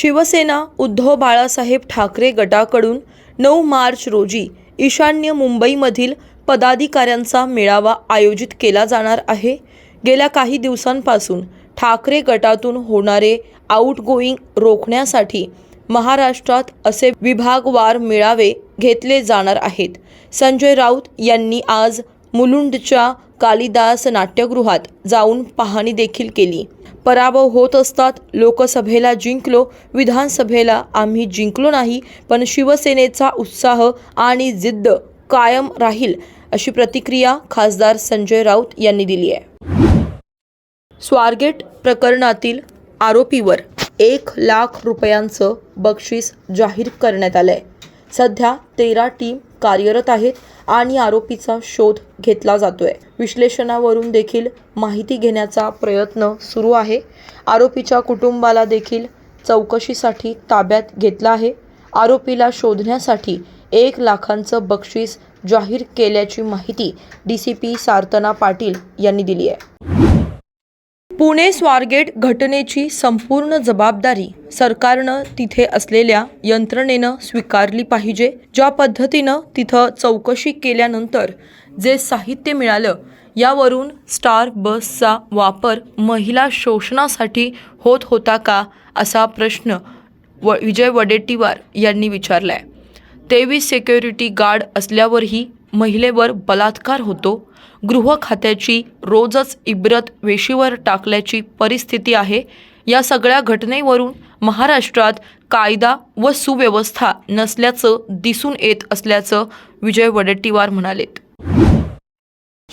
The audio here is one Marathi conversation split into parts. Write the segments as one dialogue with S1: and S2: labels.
S1: शिवसेना उद्धव बाळासाहेब ठाकरे गटाकडून नऊ मार्च रोजी ईशान्य मुंबईमधील पदाधिकाऱ्यांचा मेळावा आयोजित केला जाणार आहे गेल्या काही दिवसांपासून ठाकरे गटातून होणारे आउटगोईंग रोखण्यासाठी महाराष्ट्रात असे विभागवार मेळावे घेतले जाणार आहेत संजय राऊत यांनी आज मुलुंडच्या कालिदास नाट्यगृहात जाऊन पाहणी देखील केली पराभव होत असतात लोकसभेला जिंकलो विधानसभेला आम्ही जिंकलो नाही पण शिवसेनेचा उत्साह आणि जिद्द कायम राहील अशी प्रतिक्रिया खासदार संजय राऊत यांनी दिली आहे स्वारगेट प्रकरणातील आरोपीवर एक लाख रुपयांचं बक्षीस जाहीर करण्यात आलं आहे सध्या तेरा टीम कार्यरत आहेत आणि आरोपीचा शोध घेतला जातोय विश्लेषणावरून देखील माहिती घेण्याचा प्रयत्न सुरू आहे आरोपीच्या कुटुंबाला देखील चौकशीसाठी ताब्यात घेतला आहे आरोपीला शोधण्यासाठी एक लाखांचं बक्षीस जाहीर केल्याची माहिती D C P Sarthana Patil यांनी दिली आहे पुणे स्वारगेट घटनेची संपूर्ण जबाबदारी सरकारनं तिथे असलेल्या यंत्रणेनं स्वीकारली पाहिजे ज्या पद्धतीनं तिथं चौकशी केल्यानंतर जे साहित्य मिळालं यावरून स्टार बसचा वापर महिला शोषणासाठी होत होता का असा प्रश्न व विजय वडेट्टीवार यांनी विचारला आहे तेवीस सिक्युरिटी गार्ड असल्यावरही महिलेवर बलात्कार होतो गृह खात्याची रोजच इब्रत वेशीवर टाकल्याची परिस्थिती आहे या सगळ्या घटनेवरून महाराष्ट्रात कायदा व सुव्यवस्था नसल्याचं दिसून येत असल्याचं विजय वडेट्टीवार म्हणालेत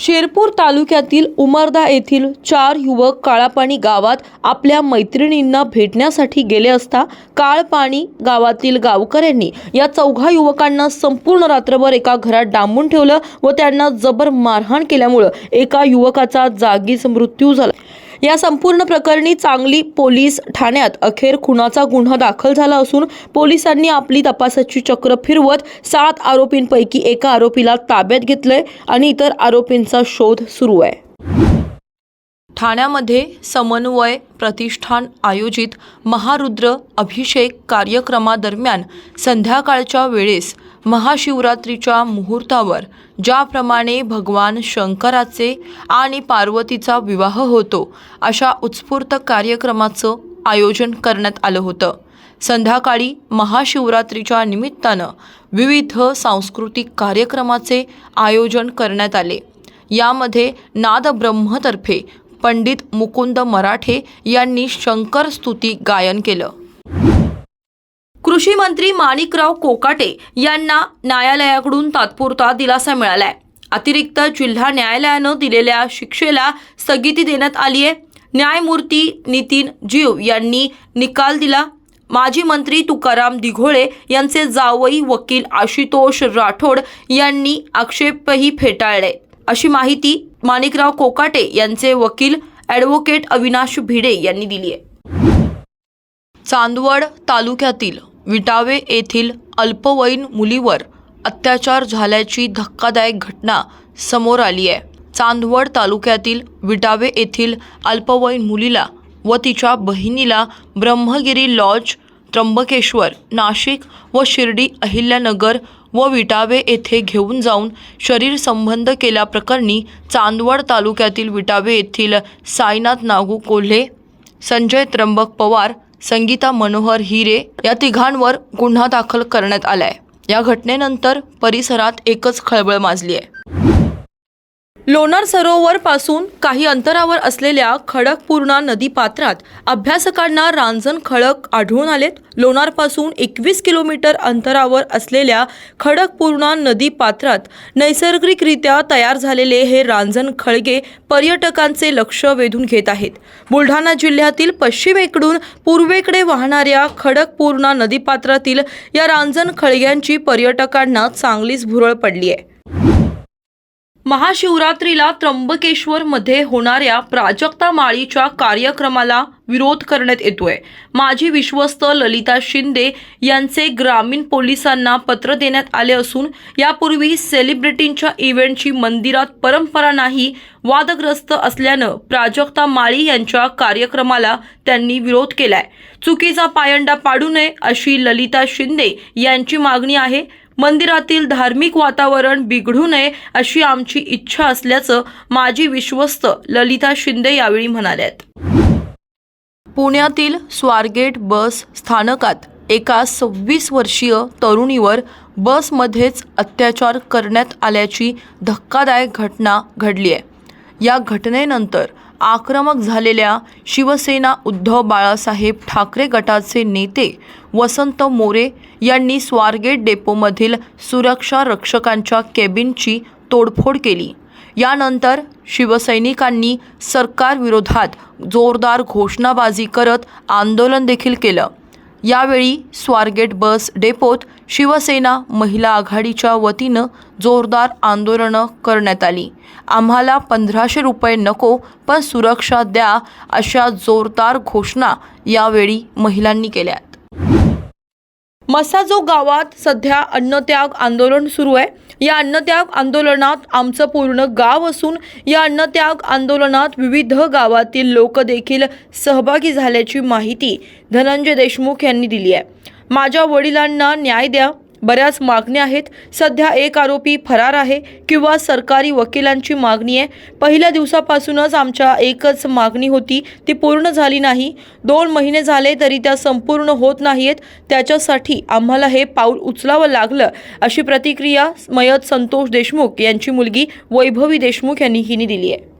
S1: शेरपूर तालुक्यातील उमरदा येथील चार युवक काळापाणी गावात आपल्या मैत्रिणींना भेटण्यासाठी गेले असता काळपाणी गावातील गावकऱ्यांनी या चौघा युवकांना संपूर्ण रात्रभर एका घरात डांबून ठेवलं व त्यांना जबर मारहाण केल्यामुळं एका युवकाचा जागीच मृत्यू झाला या संपूर्ण प्रकरणी चांगली पोलीस ठाण्यात अखेर खुनाचा गुन्हा दाखल झाला असून पोलिसांनी आपली तपासाची चक्र फिरवत सात आरोपींपैकी एका आरोपीला ताब्यात घेतलंय आणि इतर आरोपींचा शोध सुरू आहे ठाण्यामध्ये समन्वय प्रतिष्ठान आयोजित महारुद्र अभिषेक कार्यक्रमादरम्यान संध्याकाळच्या वेळेस महाशिवरात्रीच्या मुहूर्तावर ज्याप्रमाणे भगवान शंकराचे आणि पार्वतीचा विवाह होतो अशा उत्स्फूर्त कार्यक्रमाचं आयोजन करण्यात आलं होतं संध्याकाळी महाशिवरात्रीच्या निमित्तानं विविध सांस्कृतिक कार्यक्रमाचे आयोजन करण्यात आले यामध्ये नादब्रह्मतर्फे पंडित मुकुंद मराठे यांनी शंकर स्तुती गायन केलं कृषी मंत्री माणिकराव कोकाटे यांना न्यायालयाकडून तात्पुरता दिलासा मिळालाय अतिरिक्त जिल्हा न्यायालयानं दिलेल्या शिक्षेला स्थगिती देण्यात आली आहे न्यायमूर्ती नितीन जीव यांनी निकाल दिला माजी मंत्री तुकाराम दिघोळे यांचे जावई वकील आशुतोष राठोड यांनी आक्षेपही फेटाळले अशी माहिती माणिकराव कोकाटे यांचे वकील ॲडव्होकेट अविनाश भिडे यांनी दिली आहे चांदवड तालुक्यातील विटावे येथील अल्पवयीन मुलीवर अत्याचार झाल्याची धक्कादायक घटना समोर आली आहे चांदवड तालुक्यातील विटावे येथील अल्पवयीन मुलीला व तिच्या बहिणीला ब्रह्मगिरी लॉज त्र्यंबकेश्वर नाशिक व शिर्डी अहिल्यानगर व विटावे येथे घेऊन जाऊन शरीर संबंध केल्याप्रकरणी चांदवड तालुक्यातील विटावे येथील साईनाथ नागू कोल्हे संजय त्र्यंबक पवार संगीता मनोहर हिरे या तिघांवर गुन्हा दाखल करण्यात आला या घटनेनंतर परिसरात एकच खळबळ माजली आहे लोणार सरोवरपासून काही अंतरावर असलेल्या खडकपूर्णा नदीपात्रात अभ्यासकांना रांजण खडक आढळून आलेत लोणारपासून एकवीस किलोमीटर अंतरावर असलेल्या खडकपूर्णा नदीपात्रात नैसर्गिकरित्या तयार झालेले हे रांजण खळगे पर्यटकांचे लक्ष वेधून घेत आहेत बुलढाणा जिल्ह्यातील पश्चिमेकडून पूर्वेकडे वाहणाऱ्या खडकपूर्णा नदीपात्रातील या रांजण खळग्यांची पर्यटकांना चांगलीच भुरळ पडली आहे महाशिवरात्रीला त्र्यंबकेश्वरमध्ये होणाऱ्या प्राजक्ता माळीच्या कार्यक्रमाला विरोध करण्यात येतोय माजी विश्वस्त ललिता शिंदे यांचे ग्रामीण पोलिसांना पत्र देण्यात आले असून यापूर्वी सेलिब्रिटींच्या इव्हेंटची मंदिरात परंपरा नाही वादग्रस्त असल्यानं प्राजक्ता माळी यांच्या कार्यक्रमाला त्यांनी विरोध केलाय चुकीचा पायंडा पाडू नये अशी ललिता शिंदे यांची मागणी आहे मंदिरातील धार्मिक वातावरण बिघडू नये अशी आमची इच्छा असल्याचं माजी विश्वस्त ललिता शिंदे यावेळी म्हणाल्यात पुण्यातील स्वारगेट बस स्थानकात एका सव्वीस वर्षीय तरुणीवर बसमध्येच अत्याचार करण्यात आल्याची धक्कादायक घटना घडली आहे या घटनेनंतर आक्रमक झालेल्या शिवसेना उद्धव बाळासाहेब ठाकरे गटाचे नेते वसंत मोरे यांनी स्वारगेट डेपोमधील सुरक्षा रक्षकांच्या केबिनची तोडफोड केली यानंतर शिवसैनिकांनी सरकारविरोधात जोरदार घोषणाबाजी करत आंदोलन देखील केलं यावेळी स्वारगेट बस डेपोत शिवसेना महिला आघाडीच्या वतीनं जोरदार आंदोलनं करण्यात आली आम्हाला पंधराशे रुपये नको पण सुरक्षा द्या अशा जोरदार घोषणा यावेळी महिलांनी केल्या मसाजो गावात सध्या अन्नत्याग आंदोलन सुरू आहे या अन्नत्याग आंदोलनात आमचं पूर्ण गाव असून या अन्नत्याग आंदोलनात विविध गावातील लोक देखील सहभागी झाल्याची माहिती धनंजय देशमुख यांनी दिली आहे माझ्या वडिलांना न्याय द्या बऱ्याच मागण्या आहेत सध्या एक आरोपी फरार आहे किंवा सरकारी वकिलांची मागणी आहे पहिल्या दिवसापासूनच आमच्या एकच मागणी होती ती पूर्ण झाली नाही दोन महिने झाले तरी त्या संपूर्ण होत नाही आहेत त्याच्यासाठी आम्हाला हे पाऊल उचलावं लागलं अशी प्रतिक्रिया मयत संतोष देशमुख यांची मुलगी वैभवी देशमुख यांनी हिनी दिली आहे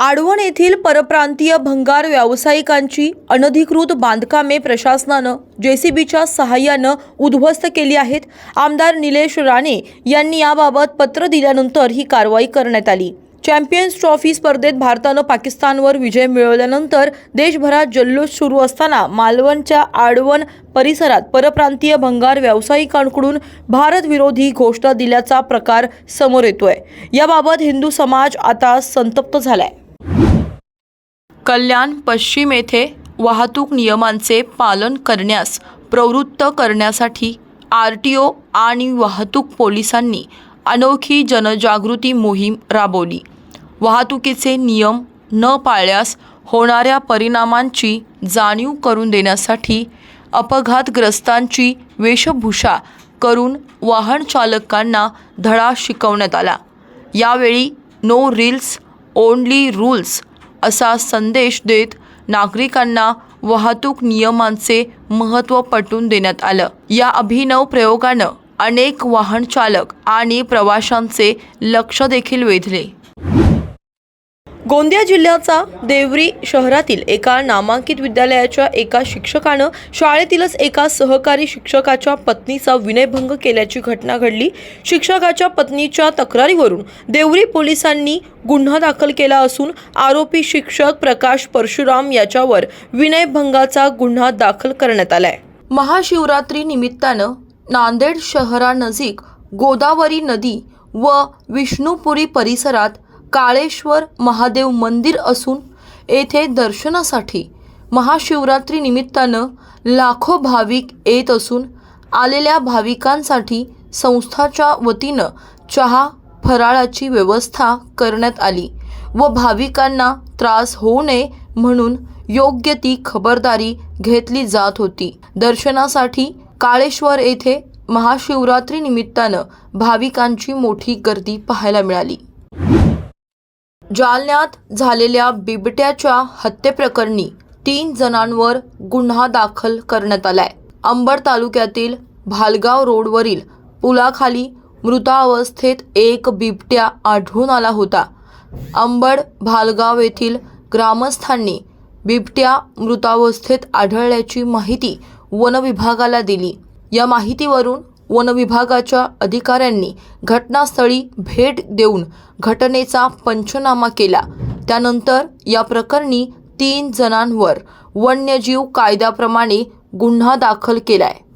S1: आडवण येथील परप्रांतीय भंगार व्यावसायिकांची अनधिकृत बांधकामे प्रशासनानं जेसीबीच्या सहाय्यानं उद्ध्वस्त केली आहेत आमदार निलेश राणे यांनी याबाबत पत्र दिल्यानंतर ही कारवाई करण्यात आली चॅम्पियन्स ट्रॉफी स्पर्धेत भारतानं पाकिस्तानवर विजय मिळवल्यानंतर देशभरात जल्लोष सुरू असताना मालवणच्या आडवण परिसरात परप्रांतीय भंगार व्यावसायिकांकडून भारतविरोधी घोषणा दिल्याचा प्रकार समोर येतोय याबाबत हिंदू समाज आता संतप्त झालाय कल्याण पश्चिम येथे वाहतूक नियमांचे पालन करण्यास प्रवृत्त करण्यासाठी आर टी ओ आणि वाहतूक पोलिसांनी अनोखी जनजागृती मोहीम राबवली वाहतुकीचे नियम न पाळल्यास होणाऱ्या परिणामांची जाणीव करून देण्यासाठी अपघातग्रस्तांची वेशभूषा करून वाहन चालकांना धडा शिकवण्यात आला यावेळी नो रील्स ओनली रूल्स असा संदेश देत नागरिकांना वाहतूक नियमांचे महत्त्व पटवून देण्यात आलं या अभिनव प्रयोगानं अनेक वाहन चालक आणि प्रवाशांचे लक्ष देखील वेधले गोंदिया जिल्ह्याचा देवरी शहरातील एका नामांकित विद्यालयाच्या एका शिक्षकानं शाळेतीलच एका सहकारी शिक्षकाच्या पत्नीचा विनयभंग केल्याची घटना घडली शिक्षकाच्या पत्नीच्या तक्रारीवरून देवरी पोलिसांनी गुन्हा दाखल केला असून आरोपी शिक्षक प्रकाश परशुराम याच्यावर विनयभंगाचा गुन्हा दाखल करण्यात आलाय महाशिवरात्री निमित्तानं नांदेड शहरानजीक गोदावरी नदी व विष्णुपुरी परिसरात काळेश्वर महादेव मंदिर असून येथे दर्शनासाठी महाशिवरात्री निमित्तानं लाखो भाविक येत असून आलेल्या भाविकांसाठी संस्थाच्या वतीनं चहा फराळाची व्यवस्था करण्यात आली व भाविकांना त्रास होऊ नये म्हणून योग्य ती खबरदारी घेतली जात होती दर्शनासाठी काळेश्वर येथे महाशिवरात्री निमित्तानं भाविकांची मोठी गर्दी पाहायला मिळाली जालन्यात झालेल्या बिबट्याच्या हत्येप्रकरणी तीन जणांवर गुन्हा दाखल करण्यात आलाय अंबड तालुक्यातील भालगाव रोडवरील पुलाखाली मृतावस्थेत एक बिबट्या आढळून आला होता अंबड भालगाव येथील ग्रामस्थांनी बिबट्या मृतावस्थेत आढळल्याची माहिती वनविभागाला दिली या माहितीवरून वन विभागाच्या अधिकाऱ्यांनी घटनास्थळी भेट देऊन घटनेचा पंचनामा केला त्यानंतर या प्रकरणी तीन जणांवर वन्यजीव कायद्याप्रमाणे गुन्हा दाखल केलाय